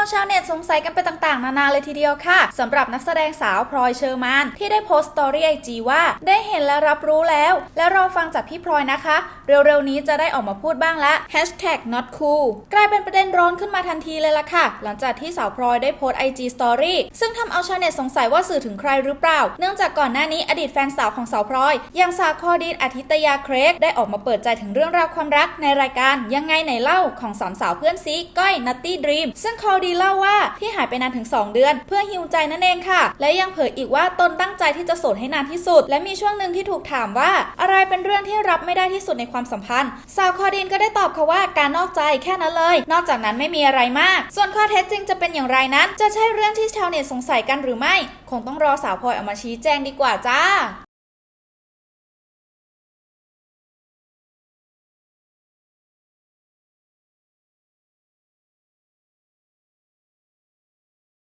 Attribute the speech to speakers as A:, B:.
A: อาชาวเน็ตสงสัยกันไปต่างๆ นานาเลยทีเดียวค่ะสำหรับนักแสดงสาวพลอยเชอร์มานที่ได้โพสต์สตอรี่ไอจีว่าได้เห็นและรับรู้แล้ว และรอฟังจากพี่พลอยนะคะ เร็วๆนี้จะได้ออกมาพูดบ้างละ Hashtag not cool กลายเป็นประเด็นร้อนขึ้นมาทันทีเลยล่ะค่ะ หลังจากที่สาวพลอยได้โพสต์ IG Story ซึ่งทำเอาชาวเน็ตสงสัยว่าสื่อถึงใครหรือเปล่า เนื่องจากก่อนหน้านี้อดีตแฟนสาวของสาวพลอยอย่างสาคอดีนอาทิตยาเครกได้ออกมาเปิดใจถึงเรื่องราวความรักในรายการยังไงไหนเล่าของสามสาวเพื่อนซีก้อยนัตตี้ดรีมซึ่งคอดีเล่าว่าที่หายไปนานถึง 2 เดือน เพื่อฮิวใจนั่นเองค่ะ และยังเผยอีกว่าตนตั้งใจที่จะโสดให้นานที่สุด และมีช่วงหนึ่งที่ถูกถามว่า อะไรเป็นเรื่องที่รับไม่ได้ที่สุดในความสัมพันธ์สาวคอดีนก็ได้ตอบค่ะว่าการนอกใจแค่นั้นเลย นอกจากนั้นไม่มีอะไรมาก ส่วนข้อเท็จจริงจะเป็นอย่างไรนั้น จะใช่เรื่องที่ชาวเน็ตสงสัยกันหรือไม่ คงต้องรอสาวพลอยออกมาชี้แจงดีกว่าจ้า